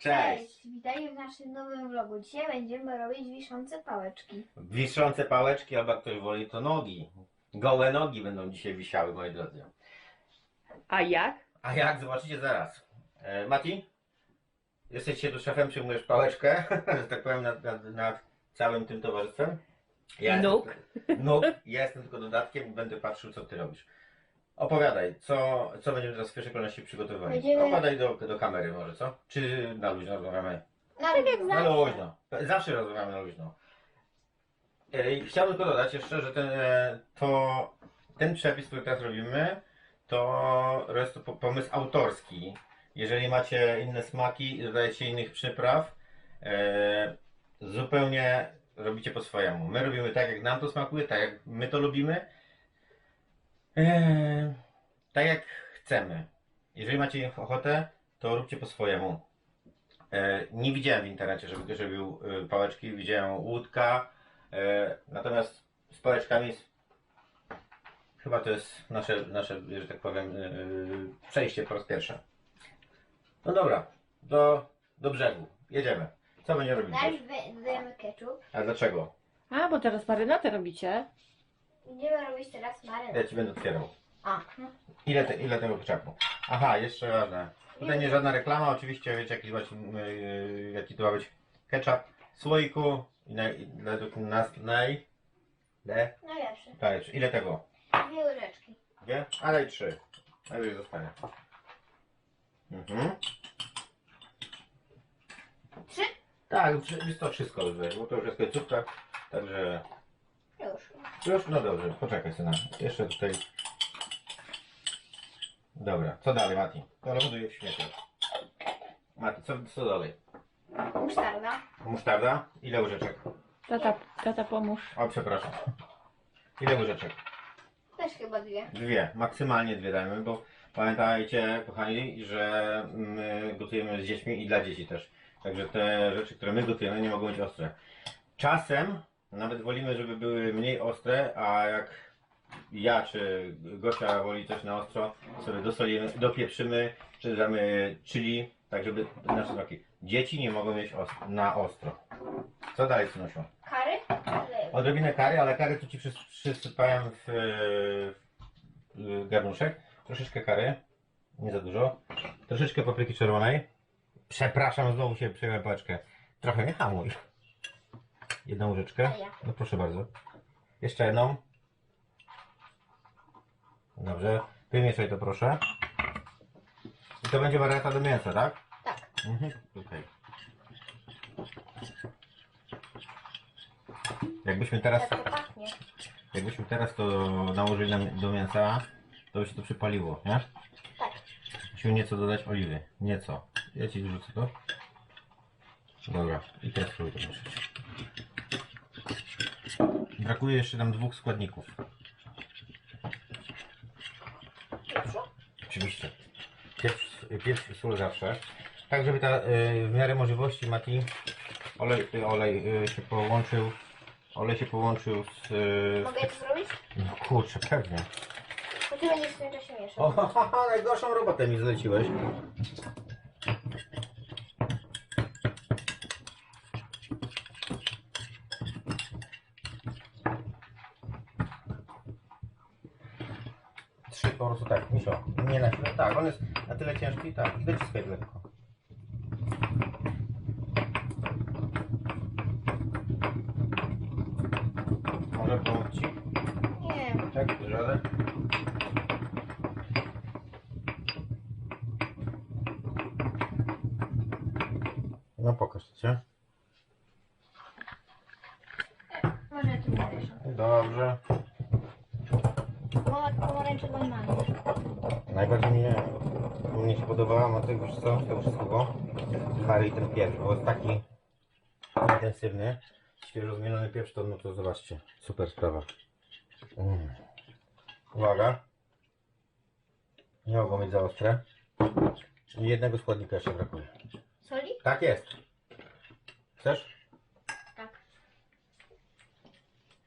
Cześć! Witajcie w naszym nowym vlogu. Dzisiaj będziemy robić wiszące pałeczki. Wiszące pałeczki, albo jak ktoś woli, to nogi. Gołe nogi będą dzisiaj wisiały, moi drodzy. A jak? A jak? Zobaczycie zaraz. E, Mati? Jesteś dzisiaj tu szefem, przyjmujesz pałeczkę, że tak powiem, nad, nad, nad całym tym towarzystwem? Nóg. Jestem, nóg. Ja jestem tylko dodatkiem i będę patrzył, co ty robisz. Opowiadaj, co, co będziemy teraz w pierwszej kolejności przygotowywali? Będziemy- Opowiadaj do, do kamery może, co? Czy na luźno rozmawiamy? Na tak jak Na zawsze. luźno. Zawsze rozmawiamy na luźno. Chciałbym tylko dodać jeszcze, że ten, e, to, ten przepis, który teraz robimy, to jest to po- pomysł autorski. Jeżeli macie inne smaki i dodajecie innych przypraw, e, zupełnie robicie po swojemu. My robimy tak, jak nam to smakuje, tak jak my to lubimy, e, tak jak chcemy. Jeżeli macie ochotę, to róbcie po swojemu. E, Nie widziałem w internecie, żeby ktoś robił e, pałeczki, widziałem łódka, e, natomiast z pałeczkami chyba to jest nasze, nasze że tak powiem, e, przejście po raz pierwszy. No dobra, do, do brzegu, jedziemy. Co będziemy robić? Najpierw dodajemy ketchup. A dlaczego? A, bo teraz marynatę robicie. Będziemy robić teraz marynę. Ja Ci będę otwierał. A, no. Ile, te, ile tego ketchupu? Aha, jeszcze ważne. Tutaj nie żadna reklama, oczywiście wiecie jaki, być, yy, jaki to ma być ketchup w słoiku i naj, i według nas naj... Le? najlepszy. Dajesz, ile tego? Dwie łyżeczki. Dwie? A daj trzy. Najwyżej zostanie. Mhm. Trzy? Tak, jest to wszystko bo to już jest końcówka, także Już. już, no dobrze, poczekaj syna. Jeszcze tutaj. Dobra, co dalej Mati? To ląduje w śmieciu. Mati, co, co dalej? Musztarda. Musztarda? Ile łyżeczek? Tata, tata pomóż. O, przepraszam. Ile łyżeczek? Też chyba dwie. Dwie, maksymalnie dwie dajmy, bo pamiętajcie, kochani, że my gotujemy z dziećmi i dla dzieci też. Także te rzeczy, które my gotujemy, nie mogą być ostre. Czasem nawet wolimy, żeby były mniej ostre, a jak ja czy Gosia woli coś na ostro, sobie dosolimy, dopieprzymy, czy damy chili, tak żeby nasze smaki. Dzieci nie mogą mieć os- na ostro. Co dalej, Synusiu? Kary? Odrobinę kary, ale kary tu ci przys- przysypałem w, w garnuszek. Troszeczkę kary, nie za dużo. Troszeczkę papryki czerwonej. Przepraszam, znowu się przejąłem paczkę. Trochę nie hamuj. Jedną łyżeczkę. No proszę bardzo. Jeszcze jedną. Dobrze. Wymieszaj to proszę. I to będzie wariata do mięsa, tak? Tak. Mhm. Okej. Jakbyśmy teraz Tak to pachnie. Jakbyśmy teraz to nałożyli na, do mięsa, to by się to przypaliło, nie? Tak. Musimy nieco dodać oliwy. Nieco. Ja ci wrzucę to. Dobra. I teraz spróbuj to. Brakuje jeszcze nam dwóch składników. Oczywiście. Pieprz, pieprz i sól zawsze. Tak, żeby ta, y, w miarę możliwości Mati olej, y, olej y, się połączył. Olej się połączył z... y, Mogę to zrobić? No kurczę, pewnie. Bo ty będziesz w tym czasie mieszał. O, ha, ha, ha, najgorszą robotę mi zleciłeś. Trzy po prostu tak, misio. Nie na chwilę. Tak, on jest na tyle ciężki, tak. I dociskaj lekko. Może pomóc ci? Nie. Tak, radę? No pokaż to cię. Może ty będziesz. Dobrze. Pomarańczowy mamy. Najbardziej mnie, mnie się podobała ma tego wiesz co, tego wszystkiego. Kary i ten pieprz, bo jest taki intensywny. Świeżo zmieniony pieprz, to no to zobaczcie. Super sprawa. Mm. Uwaga. Nie mogą być za ostre. I jednego składnika jeszcze brakuje. Soli? Tak jest. Chcesz? Tak.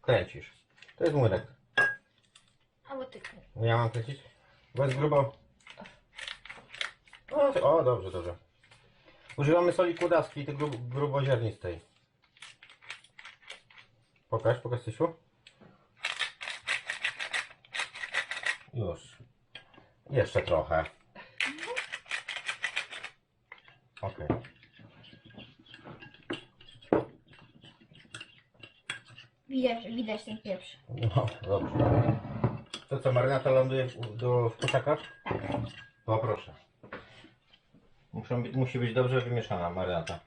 Kręcisz. To jest młynek. Albo ty. Ja mam kręcić? Jest grubo. O, o dobrze, dobrze. Używamy soli kłodawskiej, tej grub, gruboziarnistej. Pokaż, pokaż Sysiu. Już. Jeszcze trochę. Okej. Widać, widać ten pieprz. No, dobrze. To co, marynata ląduje w, do, w kuszakach? Tak. Poproszę. Muszą, musi być dobrze wymieszana marynata.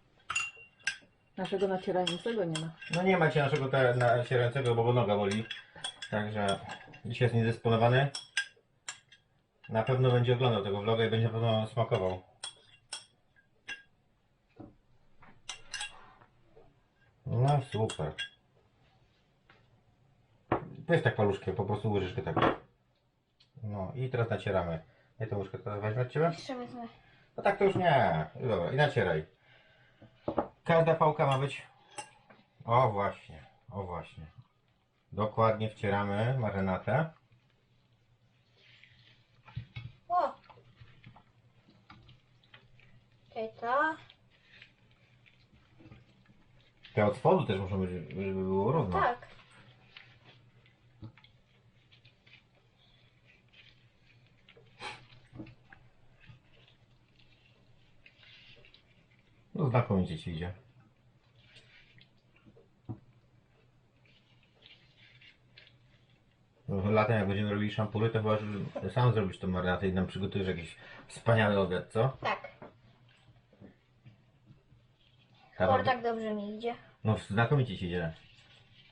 Naszego nacierającego nie ma. No nie macie naszego te, na sieręcego, bo go noga boli. Także dzisiaj jest niedysponowany. Na pewno będzie oglądał tego vloga i będzie na pewno smakował. No super. Weź tak paluszkiem, po prostu łyżeczkę tak. No i teraz nacieramy. Nie tą łyżkę teraz weźmie od Ciebie? Jeszcze wezmę. No tak to już nie. Dobra, i nacieraj. Każda pałka ma być. O właśnie, o właśnie. Dokładnie wcieramy marynatę. O! To. Te od spodu też muszą być, żeby było równo. Tak. No znakomicie ci idzie. No, Latem jak będziemy robili szampury, to chyba że sam zrobisz tą marynatę i nam przygotujesz jakiś wspaniały obiad, co? Tak. Skoro tak dobrze mi idzie. no znakomicie ci idzie.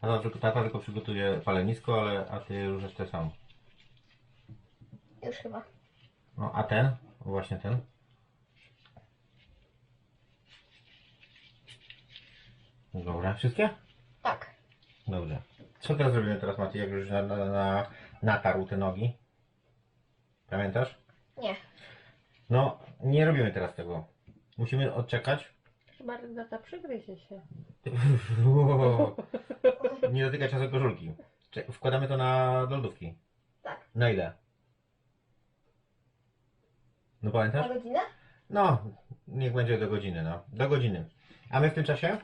Tata, tylko- tata tylko przygotuje palenisko, ale a ty już te sam. Już chyba. No a ten? Właśnie ten. Dobra, wszystkie? Tak. Dobrze. Co teraz robimy teraz, Maty, jak już na, na, na, natarł te nogi? Pamiętasz? Nie. No, nie robimy teraz tego. Musimy odczekać. Chyba Renata przygryzie się. nie dotykać czasem koszulki. Wkładamy to na do lodówki. Tak. Na ile? No Na pamiętasz? godzinę? No, niech będzie do godziny, no. Do godziny. A my w tym czasie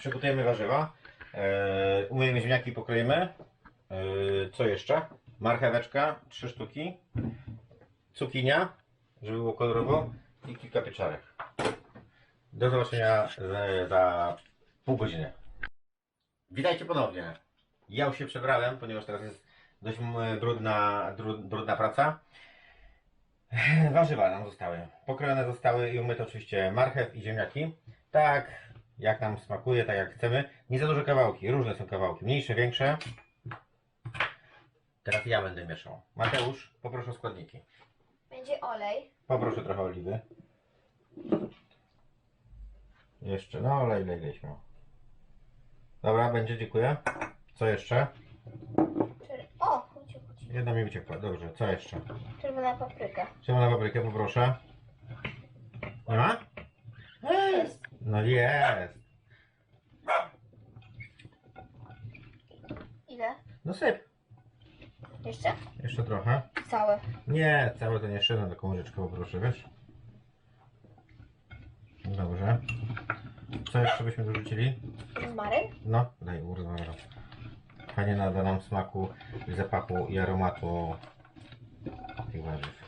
przygotujemy warzywa. E, umyjemy ziemniaki, pokroimy. E, co jeszcze? Marcheweczka, trzy sztuki. Cukinia, żeby było kolorowo. I kilka pieczarek. Do zobaczenia za, za pół godziny. Witajcie ponownie. Ja już się przebrałem, ponieważ teraz jest dość brudna, brudna praca. Warzywa nam zostały. Pokrojone zostały i umyte oczywiście marchew i ziemniaki. Tak, jak nam smakuje, tak jak chcemy. Nie za duże kawałki, różne są kawałki. Mniejsze, większe. Teraz ja będę mieszał. Mateusz, poproszę o składniki. Będzie olej. Poproszę trochę oliwy. Jeszcze, no olej, lej, lej, śmiało. Dobra, będzie, dziękuję. Co jeszcze? Czer... O! Uciekł. Jedna mi uciekła, dobrze. Co jeszcze? Czerwona papryka. Czerwoną paprykę poproszę. Nie ma? Jest. No jest. Ile? No syp. Jeszcze? Jeszcze trochę. Całe. Nie, całe to nie jeszcze jedną taką łyżeczkę poproszę, wiesz? Dobrze. Co jeszcze byśmy dorzucili? Rozmaryn? No, daj urozmawiam. Fajnie nada nam smaku, i zapachu i aromatu tych warzyw.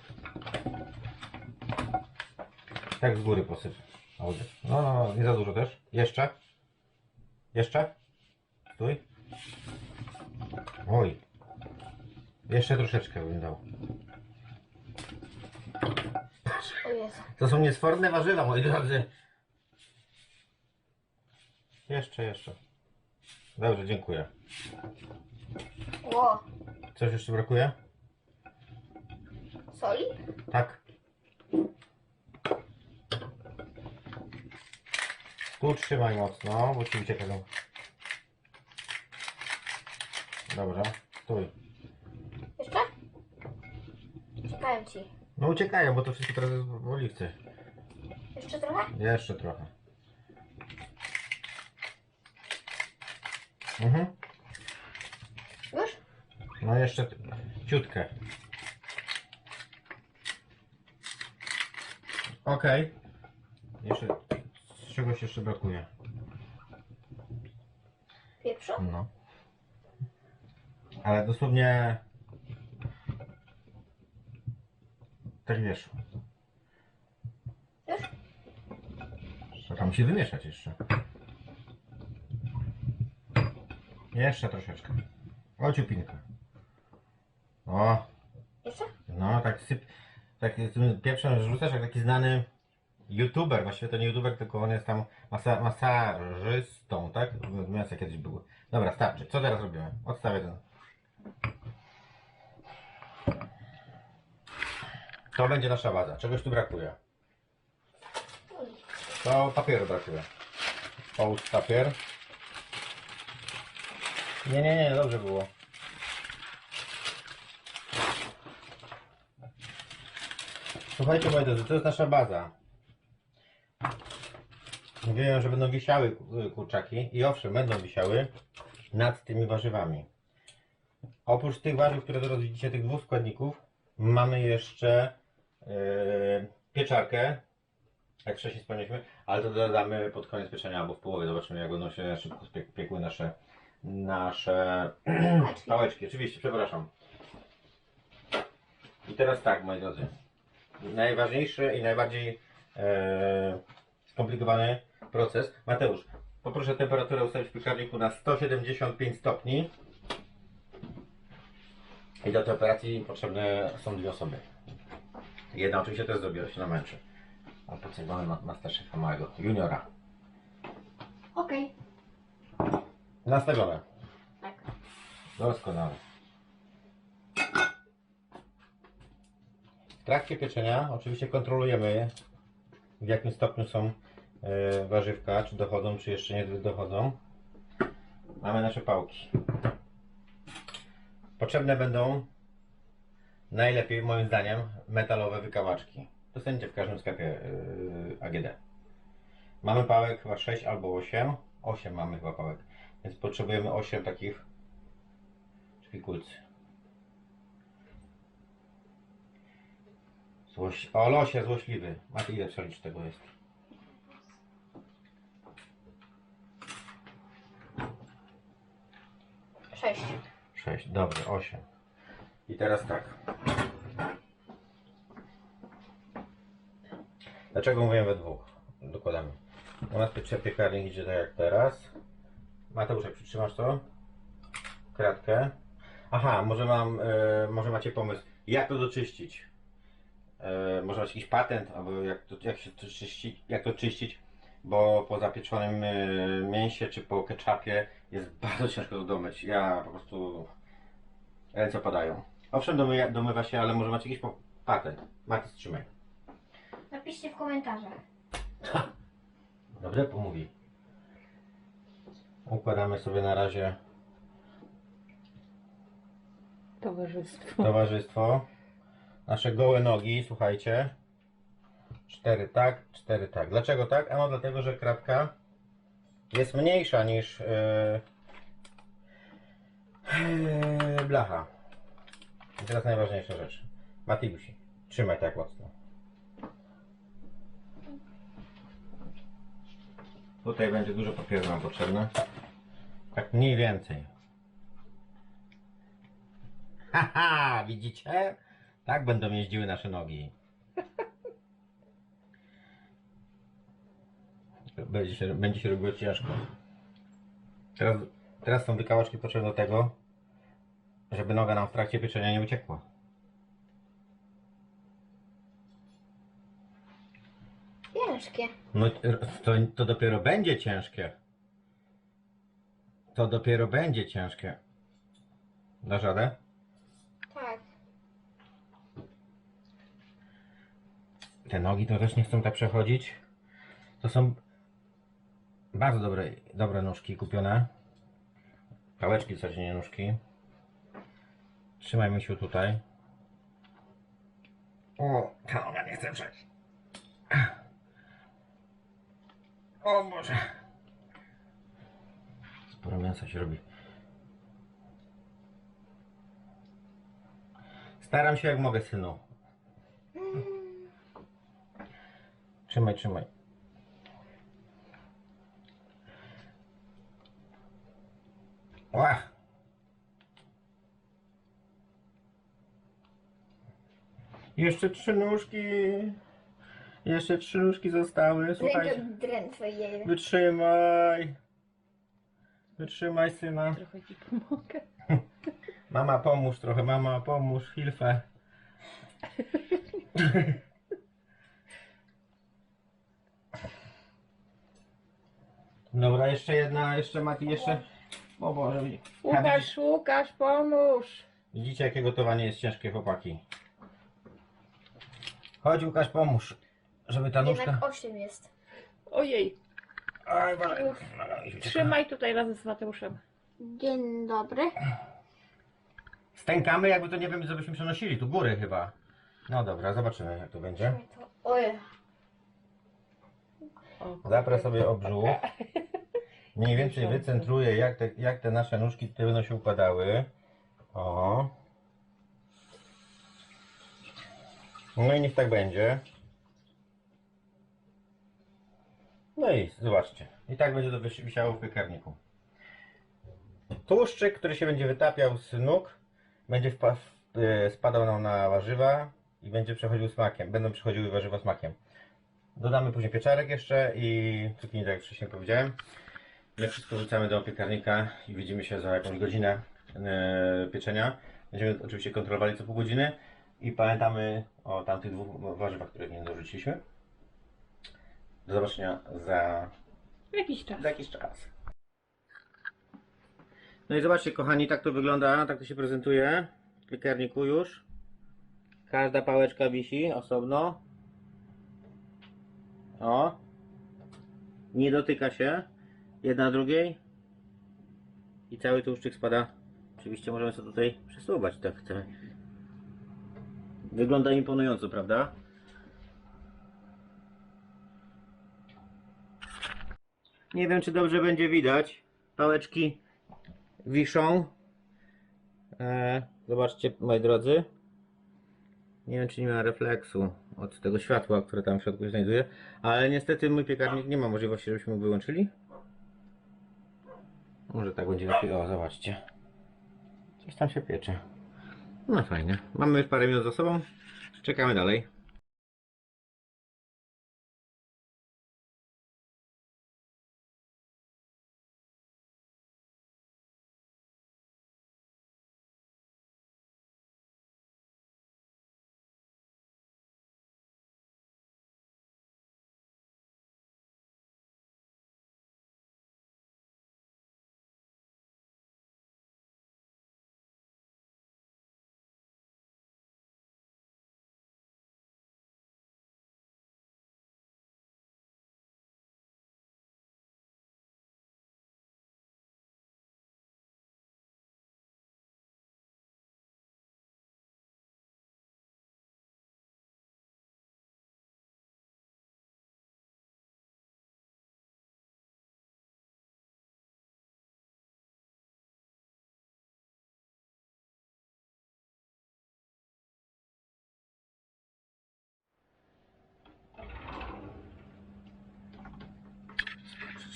Tak z góry posyp. No, no, no, nie za dużo też. Jeszcze? Jeszcze? Stój. Oj. Jeszcze troszeczkę bym dał. O Jezu. To są niesforne warzywa, moi drodzy. Jeszcze, jeszcze. Dobrze, dziękuję. Ło. Coś jeszcze brakuje? Soli? Tak. Tu trzymaj mocno, bo ci ucieka. tam. Dobra, stój. Jeszcze? Czekałem ci. No uciekają, bo to wszystko teraz jest w oliwce. Jeszcze trochę? Jeszcze trochę. Mhm. Już? No jeszcze ciutkę. Okej. Jeszcze czegoś jeszcze brakuje. Pieprzu? No. Ale dosłownie... Tak wiesz. Już? Trzeba musi wymieszać jeszcze. Jeszcze troszeczkę. O, ciupinkę. O, Jeszcze? no tak syp... Tak z tym pieprzem rzucasz jak taki znany youtuber. Właściwie to nie youtuber, tylko on jest tam masa, masażystą, tak? Miastach kiedyś były. Dobra, starczy. Co teraz robimy? Odstawię ten. To będzie nasza baza. Czegoś tu brakuje. To papieru brakuje. Połóż papier. Nie, nie, nie, dobrze było. Słuchajcie moi drodzy, to jest nasza baza. Mówiłem, że będą wisiały ku- kurczaki i owszem, będą wisiały nad tymi warzywami. Oprócz tych warzyw, które teraz widzicie, tych dwóch składników, mamy jeszcze yy, pieczarkę, jak wcześniej wspomnieliśmy, ale to dodamy pod koniec pieczenia albo w połowie. Zobaczymy, jak będą się szybko piekły nasze, nasze Pałeczki. Oczywiście, przepraszam. I teraz tak, moi drodzy. Najważniejszy i najbardziej e, skomplikowany proces. Mateusz, poproszę temperaturę ustawić w piekarniku na 175 stopni. I do tej operacji potrzebne są dwie osoby. Jedna oczywiście też zrobiła się na męczy. A po co mamy ma- Masterchefa małego? Juniora. Okej. Nastawione. Tak. Doskonale. W trakcie pieczenia oczywiście kontrolujemy w jakim stopniu są e, warzywka, czy dochodzą, czy jeszcze nie dochodzą. Mamy nasze pałki. Potrzebne będą najlepiej moim zdaniem metalowe wykałaczki. Dostaniecie w każdym sklepie e, AGD. Mamy pałek chyba 6 albo 8. 8 mamy chyba pałek. Więc potrzebujemy 8 takich szpikulcy. Złoś... O, losie złośliwy. Macie ile przeliczyć tego jest? Sześć. 6, dobrze, 8. I teraz tak. Dlaczego mówię we dwóch? Dokładamy. U nas piekarnik idzie tak jak teraz. Mateusz, jak przytrzymasz to? Kratkę. Aha, może mam, e, może macie pomysł, jak to doczyścić? E, może macie jakiś patent, albo jak to, jak się to czyścić, jak to czyścić? Bo po zapieczonym e, mięsie czy po ketchupie jest bardzo ciężko to domyć. Ja po prostu ręce padają. Owszem, domy, domywa się, ale może macie jakiś po- patent. Maty, trzymaj. Napiszcie w komentarzach. Dobrze pomówi. Układamy sobie na razie Towarzystwo. towarzystwo. Nasze gołe nogi, słuchajcie. Cztery tak, cztery tak. Dlaczego tak? Ano dlatego, że kratka jest mniejsza niż yy, blacha. I teraz najważniejsza rzecz. Matiusi, trzymaj tak mocno. Tutaj będzie dużo papieru nam potrzebne. Tak mniej więcej. Haha, widzicie? Tak będą jeździły nasze nogi. Będzie się, będzie się robiło ciężko. Teraz, teraz są wykałaczki potrzebne do tego, żeby noga nam w trakcie pieczenia nie uciekła. Ciężkie. No to, to dopiero będzie ciężkie. To dopiero będzie ciężkie. Dasz radę? Tak. Te nogi to też nie chcą tak przechodzić. To są bardzo dobre, dobre nóżki kupione. Pałeczki w zasadzie nie nóżki. Trzymaj się tutaj. O, ta noga nie chce przejść. O Boże. Sporo mięsa się robi. Staram się jak mogę, synu. Trzymaj, trzymaj. Ła! Jeszcze trzy nóżki. Jeszcze trzy nóżki zostały. Słuchaj. Wytrzymaj. Wytrzymaj syna. Trochę ci pomogę. Mama pomóż trochę, mama pomóż, Hilfe. Dobra, jeszcze jedna, jeszcze Mati, jeszcze. O Boże, Łukasz, Łukasz, pomóż. widzicie jakie gotowanie jest ciężkie chłopaki. Chodź Łukasz, pomóż, żeby ta nóżka... Jednak 8 jest. Ojej, Aj, trzymaj tutaj razem z Mateuszem. Dzień dobry. Stękamy, jakby to nie wiem, co byśmy przenosili, tu góry chyba. No dobra, zobaczymy jak to będzie. Oj, O, Zaprę sobie o brzuch. Mniej więcej wycentruję, jak te, jak te nasze nóżki tutaj będą się układały. O. No i niech tak będzie. No i zobaczcie. I tak będzie to wisi- wisiało w piekarniku. Tłuszczyk, który się będzie wytapiał z nóg, będzie e, spadał nam na warzywa i będzie przechodził smakiem. Będą przechodziły warzywa smakiem. Dodamy później pieczarek jeszcze i cukinii, tak jak wcześniej powiedziałem. My wszystko wrzucamy do piekarnika i widzimy się za jakąś godzinę e, pieczenia. Będziemy oczywiście kontrolowali co pół godziny i pamiętamy o tamtych dwóch warzywach, których nie dorzuciliśmy. Do zobaczenia za, Jakiś czas. za jakiś czas. No i zobaczcie kochani, tak to wygląda, tak to się prezentuje w piekarniku już. Każda pałeczka wisi osobno. O. Nie dotyka się jedna drugiej. I cały tłuszczyk spada. Oczywiście możemy sobie tutaj przesuwać, tak chcemy. Wygląda imponująco, prawda? Nie wiem, czy dobrze będzie widać. Pałeczki wiszą. E, zobaczcie, moi drodzy. Nie wiem, czy nie ma refleksu od tego światła, które tam w środku się znajduje, ale niestety mój piekarnik nie ma możliwości, żebyśmy go wyłączyli. Może tak będzie lepiej. O, zobaczcie. Coś tam się piecze. No fajnie. Mamy już parę minut za sobą. Czekamy dalej.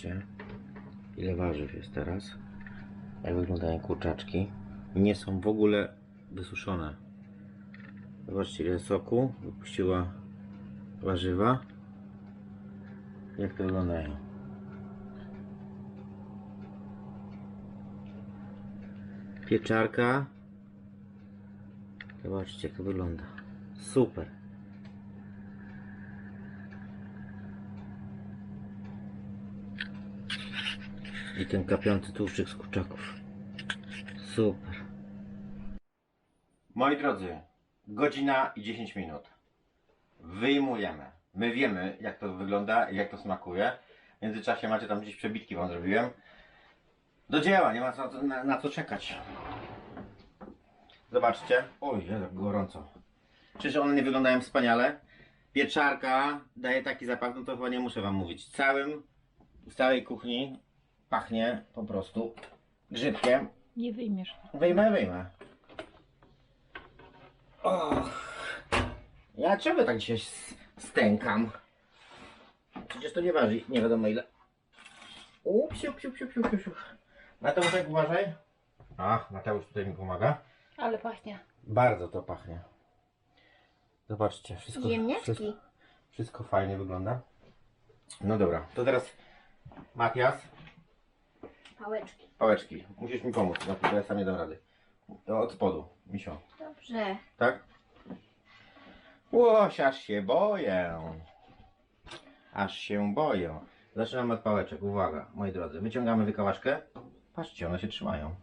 Zobaczcie, ile warzyw jest teraz. Jak wyglądają kurczaczki. Nie są w ogóle wysuszone. Zobaczcie, ile soku wypuściła warzywa. Jak to wyglądają. Pieczarka. Zobaczcie, jak to wygląda. Super. I ten kapiący tłuszczyk z kurczaków. Super. Moi drodzy, godzina i 10 minut. Wyjmujemy. My wiemy, jak to wygląda i jak to smakuje. W międzyczasie macie tam gdzieś przebitki wam zrobiłem. Do dzieła, nie ma co, na, na co czekać. Zobaczcie. Oj, jak gorąco. Czyż one nie wyglądają wspaniale? Pieczarka daje taki zapach, no to chyba nie muszę wam mówić. Całym, w całej kuchni pachnie po prostu grzybkiem. Nie wyjmiesz. Wyjmę, wyjmę. Och. Ja czego tak dzisiaj stękam? Przecież to nie waży, nie wiadomo ile. Ups, ups, ups, ups, ups, ups. Na to uszek uważaj. Ach, Mateusz tutaj mi pomaga. Ale pachnie. Bardzo to pachnie. Zobaczcie, wszystko, Ziemniaczki. wszystko, wszystko fajnie wygląda. No dobra, to teraz Matias, Pałeczki. pałeczki. Musisz mi pomóc, to ja sam nie dam rady. No, Od spodu, misio. Dobrze. Tak? Łoś, aż się boję. Aż się boję. Zaczynamy od pałeczek. Uwaga, moi drodzy. Wyciągamy wykałaszkę. Patrzcie, one się trzymają.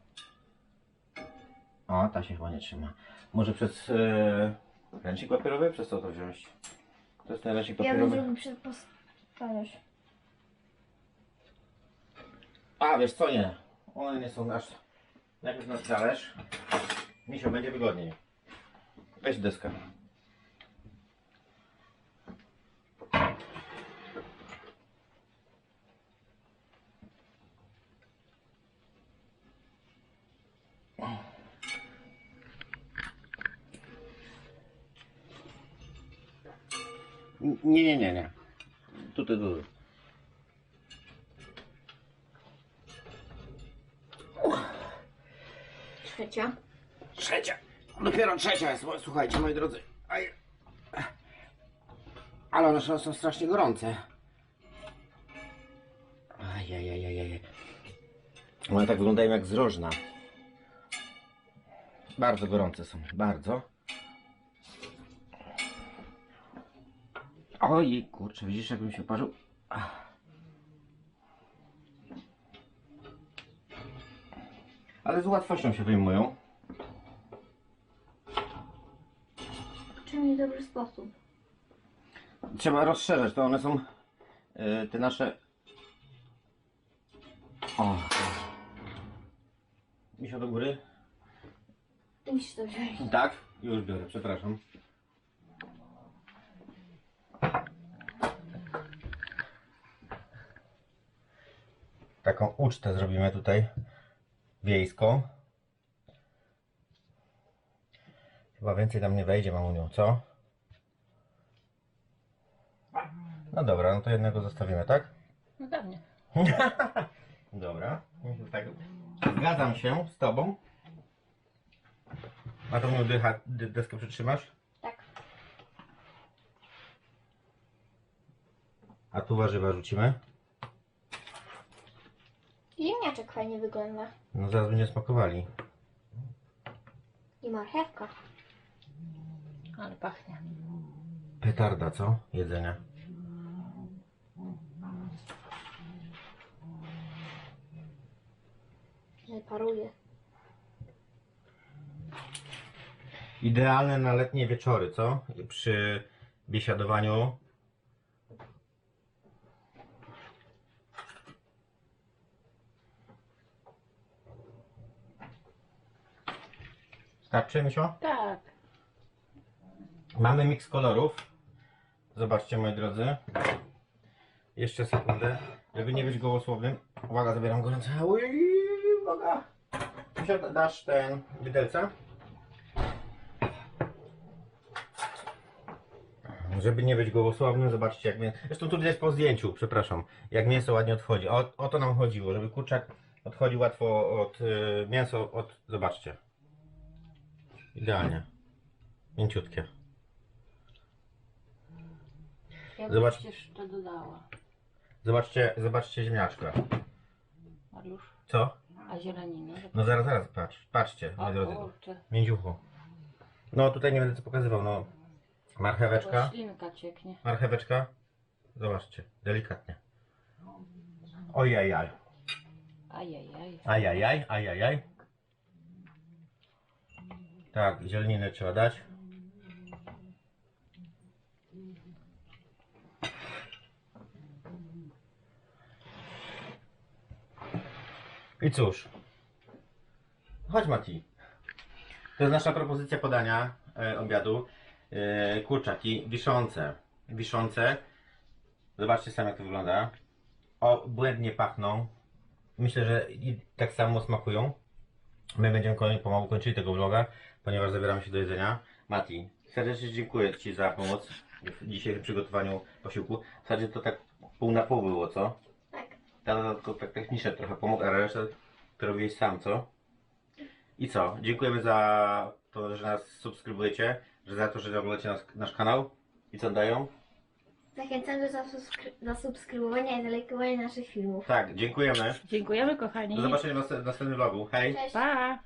O, ta się chyba nie trzyma. Może przez e, ręcznik papierowy? Przez co to wziąć? To jest ten ręcznik Ja bym papierowy. zrobił przed. A, wiesz co, nie. One nie są aż... Najpierw na talerz. Misio, będzie wygodniej. Weź deskę. Nie, nie, nie, nie. Tutaj, tutaj. Trzecia. Trzecia. Dopiero trzecia jest, słuchajcie moi drodzy. Aj. Ale one są, strasznie gorące. Ajajajajaj. One tak wyglądają jak z rożna. Bardzo gorące są, bardzo. Oj, kurczę, widzisz jakbym się parzył? Ale z łatwością się wyjmują. Czym dobry sposób? Trzeba rozszerzać, to one są y, te nasze. O. Misio do góry? Ty musisz to wziąć. Tak, już biorę, przepraszam. Taką ucztę zrobimy tutaj wiejską. Chyba więcej tam nie wejdzie, mamuniu, co? No dobra, no to jednego zostawimy, tak? No dawnie. Dobra, tak. Zgadzam się z tobą. A to mnie dycha, dy- deskę przytrzymasz? Tak. A tu warzywa rzucimy. Fajnie wygląda. No zaraz będzie smakowali. I marchewka. Ale pachnie. Petarda, co? Jedzenia. Że paruje. Idealne na letnie wieczory, co? Przy biesiadowaniu. Starczy, Misio? Tak. Mamy miks kolorów. Zobaczcie, moi drodzy. Jeszcze sekundę. Żeby nie być gołosłownym. Uwaga, zabieram gorące. Uwaga. Misio, dasz ten widelca? Żeby nie być gołosłownym, zobaczcie jak mięso. Zresztą tu jest po zdjęciu, przepraszam. Jak mięso ładnie odchodzi. O, o to nam chodziło, żeby kurczak odchodzi łatwo od y, mięso od. Zobaczcie. Idealnie. Mięciutkie. Ja. Zobacz. przecież to dodała. Zobaczcie, zobaczcie ziemniaczka. Mariusz. Co? A zielenina? No zaraz, zaraz, patrz, patrzcie, moi O drodzy. kurczę. Międziucho. No tutaj nie będę co pokazywał, no. Marcheweczka, Ślinka cieknie. marcheweczka. Zobaczcie, delikatnie. Ojajaj, Ajajaj. ajajaj, ajajaj. Tak, zieleniny trzeba dać. I cóż. Chodź Mati. To jest nasza propozycja podania e, obiadu. E, kurczaki wiszące. Wiszące. Zobaczcie sami jak to wygląda. O, błędnie pachną. Myślę, że i tak samo smakują. My będziemy koń, pomału kończyli tego vloga, ponieważ zabieramy się do jedzenia. Mati, serdecznie dziękuję Ci za pomoc w dzisiejszym przygotowaniu posiłku. W zasadzie to tak pół na pół było, co? Tak. Tata tylko tak technicznie trochę pomógł, a resztę to robiłeś sam, co? I co? Dziękujemy za to, że nas subskrybujecie, że za to, że oglądacie nas, nasz kanał. I co dają? Zachęcam do, zasuskry- do subskrybowania i do lajkowania naszych filmów. Tak, dziękujemy. Dziękujemy kochani. Do zobaczenia w następnym vlogu. Hej! Cześć! Pa!